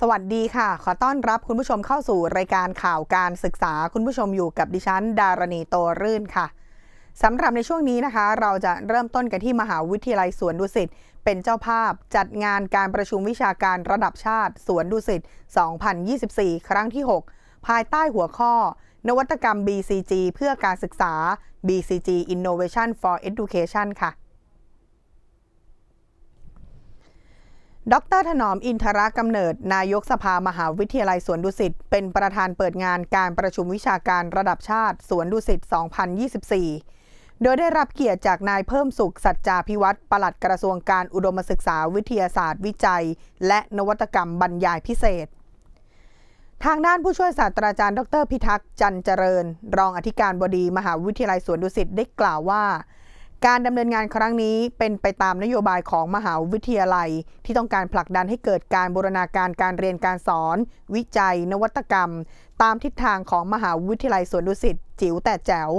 สวัสดีค่ะ ขอต้อนรับคุณผู้ชมเข้าสู่รายการข่าวการศึกษาคุณผู้ชมอยู่กับดิฉัน ดารณีโตรื่นค่ะสำหรับในช่วงนี้นะคะ เราจะเริ่มต้นกันที่มหาวิทยาลัยสวนดุสิตเป็นเจ้าภาพจัดงานการประชุมวิชาการระดับชาติสวนดุสิต 2024 ครั้งที่ 6 ภายใต้หัวข้อ นวัตกรรม BCG เพื่อการศึกษา BCG Innovation for Education ค่ะ ดรถนอมอินทรกำเนิด นายกสภามหาวิทยาลัยสวนดุสิต เป็นประธานเปิดงานการประชุมวิชาการระดับชาติสวนดุสิต 2024 โดยได้รับเกียรติจากนายเพิ่มสุข สัจจาพิวัตรปลัดกระทรวงการอุดมศึกษาวิทยาศาสตร์วิจัย และนวัตกรรมบรรยายพิเศษ ทางด้านผู้ช่วยศาสตราจารย์ดรพิทักษ์จันเจริญ รองอธิการบดีมหาวิทยาลัยสวนดุสิตได้กล่าวว่า การดำเนินงานครั้งนี้เป็นไปตามนโยบายของมหาวิทยาลัย ที่ต้องการผลักดันให้เกิดการบูรณาการการเรียนการสอน วิจัย นวัตกรรม ตามทิศทางของมหาวิทยาลัยสวนดุสิตจิ๋วแต่แจ๋ว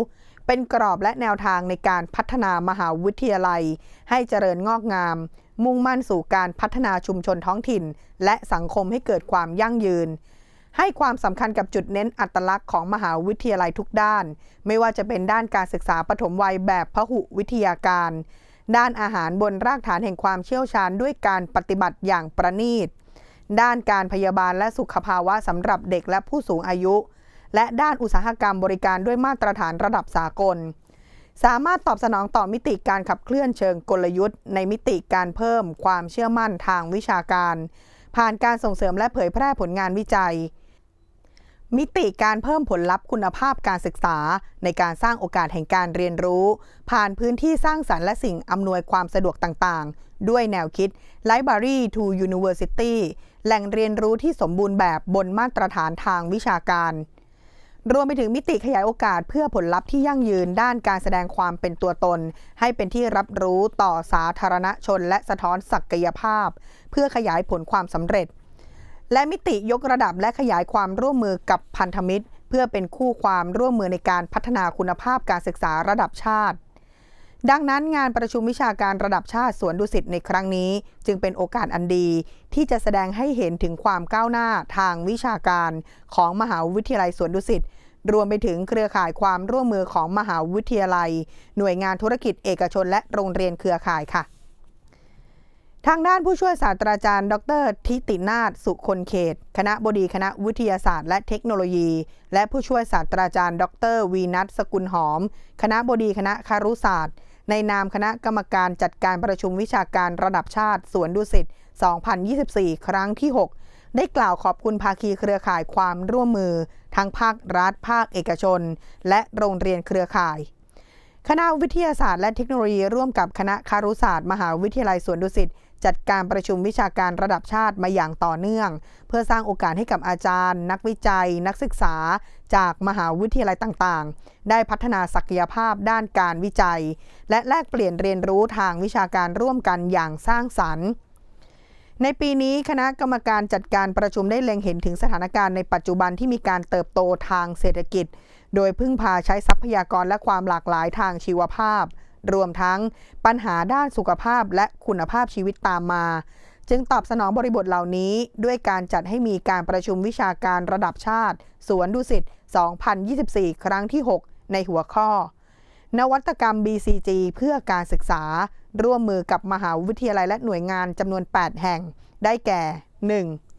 เป็นกรอบและแนวทางในการพัฒนามหาวิทยาลัย ให้เจริญงอกงาม มุ่งมั่นสู่การพัฒนาชุมชนท้องถิ่น และสังคมให้เกิดความยั่งยืน ให้ความสำคัญกับจุดเน้นอัตลักษณ์ของมหาวิทยาลัยทุกด้าน ไม่ว่าจะเป็นด้านการศึกษาปฐมวัยแบบพหุวิทยาการ ด้านอาหารบนรากฐานแห่งความเชี่ยวชาญด้วยการปฏิบัติอย่างประณีต ด้านการพยาบาลและสุขภาวะสำหรับเด็กและผู้สูงอายุ และด้านอุตสาหกรรมบริการด้วยมาตรฐานระดับสากล สามารถตอบสนองต่อมิติการขับเคลื่อนเชิงกลยุทธ์ ในมิติการเพิ่มความเชื่อมั่นทางวิชาการ ผ่านการส่งเสริมและเผยแพร่ผลงานวิจัย มิติการเพิ่มผลลัพธ์คุณภาพการศึกษา ในการสร้างโอกาสแห่งการเรียนรู้ ผ่านพื้นที่สร้างสรรค์และสิ่งอำนวยความสะดวกต่างๆ ด้วยแนวคิด Library to University แหล่งเรียนรู้ที่สมบูรณ์แบบบนมาตรฐานทางวิชาการ รวมไปถึงมิติขยายโอกาสเพื่อผลลัพธ์ที่ยั่งยืนด้านการแสดงความเป็นตัวตน ให้เป็นที่รับรู้ต่อสาธารณชน และสะท้อนศักยภาพ เพื่อขยายผลความสำเร็จ และมิติยกระดับและขยายความร่วมมือกับพันธมิตร เพื่อเป็นคู่ความร่วมมือในการพัฒนาคุณภาพการศึกษาระดับชาติ ดังนั้นงานประชุมวิชาการระดับชาติสวนดุสิตในครั้งนี้ จึงเป็นโอกาสอันดี ที่จะแสดงให้เห็นถึงความก้าวหน้าทางวิชาการของมหาวิทยาลัยสวนดุสิตรวมไปถึงเครือข่ายความร่วมมือของมหาวิทยาลัย หน่วยงานธุรกิจเอกชนและโรงเรียนเครือข่ายค่ะ ทางด้านผู้ช่วยศาสตราจารย์ ดร ทิตินาถสุคนเขต คณะบดีคณะวิทยาศาสตร์และเทคโนโลยี และผู้ช่วยศาสตราจารย์ ดร วีนัทสกุลหอม คณะบดีคณะคารุศาสตร์ ในนามคณะกรรมการจัดการประชุมวิชาการระดับชาติสวนดุสิต 2024 ครั้งที่ 6 ได้กล่าวขอบคุณภาคีเครือข่ายความร่วมมือ ทั้งภาครัฐ ภาคเอกชน และโรงเรียนเครือข่ายคณะวิทยาศาสตร์และเทคโนโลยีร่วมกับคณะคารุศาสตร์ มหาวิทยาลัยสวนดุสิต จัดการประชุมวิชาการระดับชาติมาอย่างต่อเนื่อง เพื่อสร้างโอกาสให้กับอาจารย์ นักวิจัย นักศึกษา จากมหาวิทยาลัยต่างๆ ได้พัฒนาศักยภาพด้านการวิจัย และแลกเปลี่ยนเรียนรู้ทางวิชาการร่วมกันอย่างสร้างสรรค์ในปีนี้คณะกรรมการจัดการประชุมได้เล็งเห็นถึงสถานการณ์ในปัจจุบันที่มีการเติบโตทางเศรษฐกิจ โดยพึ่งพาใช้ทรัพยากรและความหลากหลายทางชีวภาพ รวมทั้งปัญหาด้านสุขภาพและคุณภาพชีวิตตามมา จึงตอบสนองบริบทเหล่านี้ ด้วยการจัดให้มีการประชุมวิชาการระดับชาติ สวนดุสิต 2024 ครั้งที่ 6 ในหัวข้อ นวัตกรรม BCG เพื่อการศึกษา ร่วมมือกับมหาวิทยาลัยและหน่วยงานจำนวน 8 แห่ง ได้แก่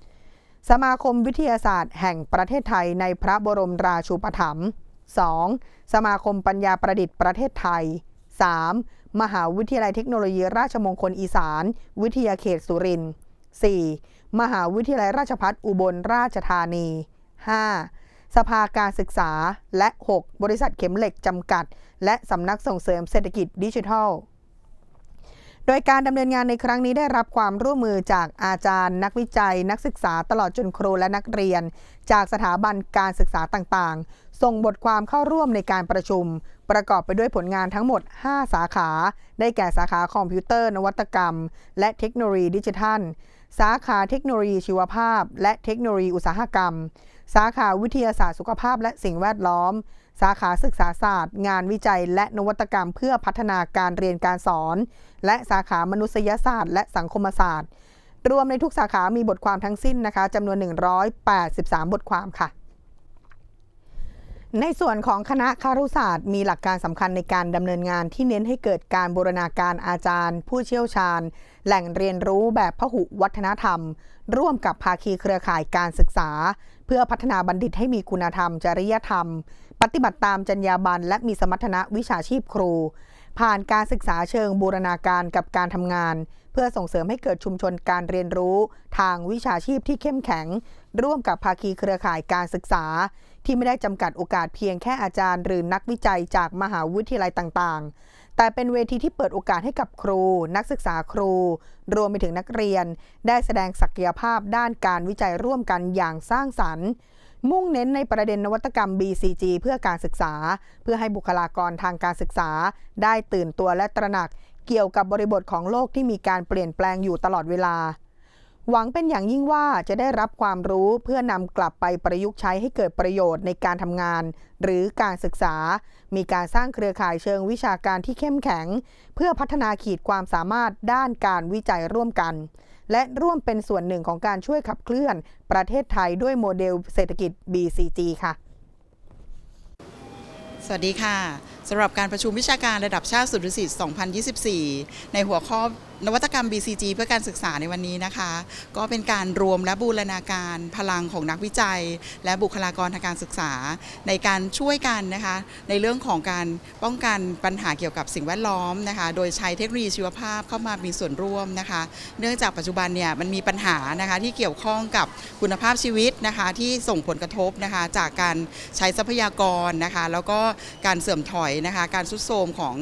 1. สมาคมวิทยาศาสตร์ แห่งประเทศไทยในพระบรมราชูปถัมภ์ 2. สมาคมปัญญาประดิษฐ์ประเทศไทย 3. มหาวิทยาลัยเทคโนโลยีราชมงคลอีสาน วิทยาเขตสุรินทร์ 4. มหาวิทยาลัยราชพัฒอุบลราชธานี 5. สภาการศึกษาและ 6. บริษัทเข็มเหล็กจำกัด และสำนักส่งเสริมเศรษฐกิจดิจิทัล โดยการดำเนินงานในครั้งนี้ได้รับความร่วมมือจากอาจารย์ นักวิจัย นักศึกษาตลอดจนครูและนักเรียน จากสถาบันการศึกษาต่างๆ ส่งบทความเข้าร่วมในการประชุม ประกอบไปด้วยผลงานทั้งหมด 5 สาขา ได้แก่สาขาคอมพิวเตอร์ นวัตกรรม และเทคโนโลยีดิจิทัล สาขาเทคโนโลยีชีวภาพ และเทคโนโลยีอุตสาหกรรม สาขาวิทยาศาสตร์สุขภาพและสิ่งแวดล้อม สาขาศึกษาศาสตร์ งานวิจัย และนวัตกรรมเพื่อพัฒนาการเรียนการสอน และสาขามนุษยศาสตร์ และสังคมศาสตร์ รวมในทุกสาขามีบทความทั้งสิ้นนะคะจำนวน 183 บทความค่ะ ในส่วนของคณะคารุศาสตร์ มีหลักการสำคัญในการดำเนินงานที่เน้นให้เกิดการบูรณาการอาจารย์ ผู้เชี่ยวชาญ แหล่งเรียนรู้แบบพหุวัฒนธรรม ร่วมกับภาคีเครือข่ายการศึกษา เพื่อพัฒนาบัณฑิตให้มีคุณธรรม จริยธรรม ฏิบัติตามจรรยาบรรณและมีสมรรถนะวิชาชีพครู ผ่านการศึกษาเชิงบูรณาการกับการทำงาน เพื่อส่งเสริมให้เกิดชุมชนการเรียนรู้ ทางวิชาชีพที่เข้มแข็ง ร่วมกับภาคีเครือข่ายการศึกษา ที่ไม่ได้จำกัดโอกาสเพียงแค่อาจารย์ หรือนักวิจัยจากมหาวิทยาลัยต่างๆ แต่เป็นเวทีที่เปิดโอกาสให้กับครู นักศึกษาครู รวมไปถึงนักเรียน ได้แสดงศักยภาพด้านการวิจัยร่วมกันอย่างสร้างสรรค์ มุ่งเน้นในประเด็นนวัตกรรม BCG เพื่อการศึกษา เพื่อให้บุคลากรทางการศึกษา ได้ตื่นตัวและตระหนัก เกี่ยวกับบริบทของโลกที่มีการเปลี่ยนแปลงอยู่ตลอดเวลา หวังเป็นอย่างยิ่งว่าจะได้รับความรู้เพื่อนำกลับไปประยุกต์ใช้ให้เกิดประโยชน์ในการทำงาน หรือการศึกษา มีการสร้างเครือข่ายเชิงวิชาการที่เข้มแข็ง เพื่อพัฒนาขีดความสามารถด้านการวิจัยร่วมกัน และร่วมเป็นส่วนหนึ่งของการช่วยขับเคลื่อนประเทศไทยด้วยโมเดลเศรษฐกิจ BCG ค่ะ สวัสดีค่ะสำหรับการประชุมวิชาการระดับชาติสุดดุสิต2024 ในหัวข้อนวัตกรรม BCG เพื่อการศึกษาในวันนี้นะคะ ก็เป็นการรวมและบูรณาการพลังของนักวิจัย และบุคลากรทางการศึกษา ในการช่วยกันนะคะ ในเรื่องของการป้องกันปัญหาเกี่ยวกับสิ่งแวดล้อมนะคะ โดยใช้เทคโนโลยีชีวภาพเข้ามามีส่วนร่วมนะคะ เนื่องจากปัจจุบันเนี่ยมันมีปัญหานะคะที่เกี่ยวข้องกับคุณภาพชีวิตนะคะที่ส่งผลกระทบนะคะจากการใช้ทรัพยากรนะคะ แล้วก็การเสื่อมถอยนะคะ การสุดโทรมของ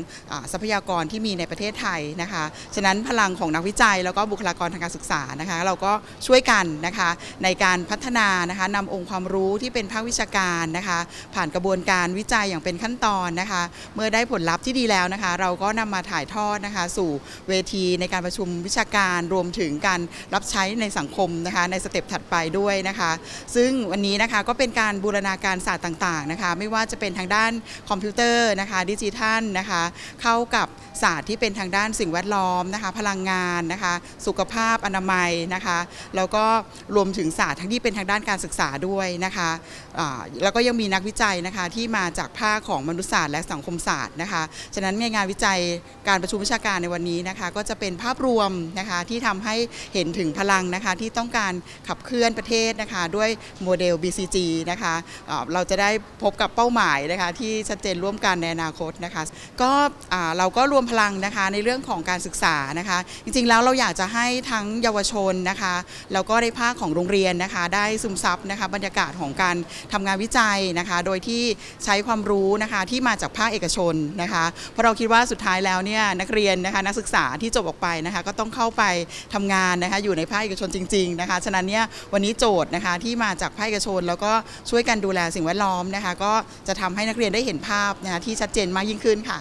ทรัพยากรที่มีในประเทศไทยนะคะ ฉะนั้นพลังของนักวิจัย แล้วก็บุคลากรทางการศึกษานะคะ เราก็ช่วยกันนะคะในการพัฒนานะคะนำองค์ความรู้ที่เป็นภาควิชาการนะคะ ผ่านกระบวนการวิจัยอย่างเป็นขั้นตอนนะคะ เมื่อได้ผลลัพธ์ที่ดีแล้วนะคะ เราก็นำมาถ่ายทอดนะคะ สู่เวทีในการประชุมวิชาการรวมถึงการรับใช้ในสังคมนะคะ ในสเต็ปถัดไปด้วยนะคะ ซึ่งวันนี้นะคะก็เป็นการบูรณาการศาสตร์ต่างๆนะคะ ไม่ว่าจะเป็นทางด้านคอมพิวเตอร์นะคะดิจิทัลนะคะ เข้ากับศาสตร์ที่เป็นทางด้านสิ่งแวดล้อมนะคะพลังงานนะคะ สุขภาพอนามัยนะคะ แล้วก็รวมถึงศาสตร์ทั้งที่เป็นทางด้านการศึกษาด้วยนะคะอ่าแล้วก็ยังมีนักวิจัยนะคะที่มาจากภาคของมนุษยศาสตร์และสังคมศาสตร์นะคะ ฉะนั้นในงานวิจัยการประชุมวิชาการในวันนี้นะคะ ก็จะเป็นภาพรวมนะคะที่ทำให้เห็นถึงพลังนะคะที่ต้องการขับเคลื่อนประเทศนะคะ ด้วยโมเดล BCG นะคะอ่าเราจะได้พบกับเป้าหมายนะคะที่ชัดเจนร่วมกันในอนาคตนะคะ ก็เราก็รวมพลังนะคะในเรื่องของการศึกษานะคะจริงๆแล้วเราอยากจะให้ทั้งเยาวชนนะคะแล้วก็ในภาคของโรงเรียนนะคะ ได้ซึมซับนะคะบรรยากาศของการทำงานวิจัยนะคะ โดยที่ใช้ความรู้นะคะที่มาจากภาคเอกชนนะคะ เพราะเราคิดว่าสุดท้ายแล้วเนี่ยนักเรียนนะคะนักศึกษาที่จบออกไปนะคะ ก็ต้องเข้าไปทำงานนะคะอยู่ในภาคเอกชนจริง ๆนะคะ ฉะนั้นเนี่ยวันนี้โจทย์นะคะที่มาจากภาคเอกชน แล้วก็ช่วยกันดูแลสิ่งแวดล้อมนะคะ ก็จะทำให้นักเรียนได้เห็นภาพนะคะที่ชัดเจนมากยิ่งขึ้นค่ะ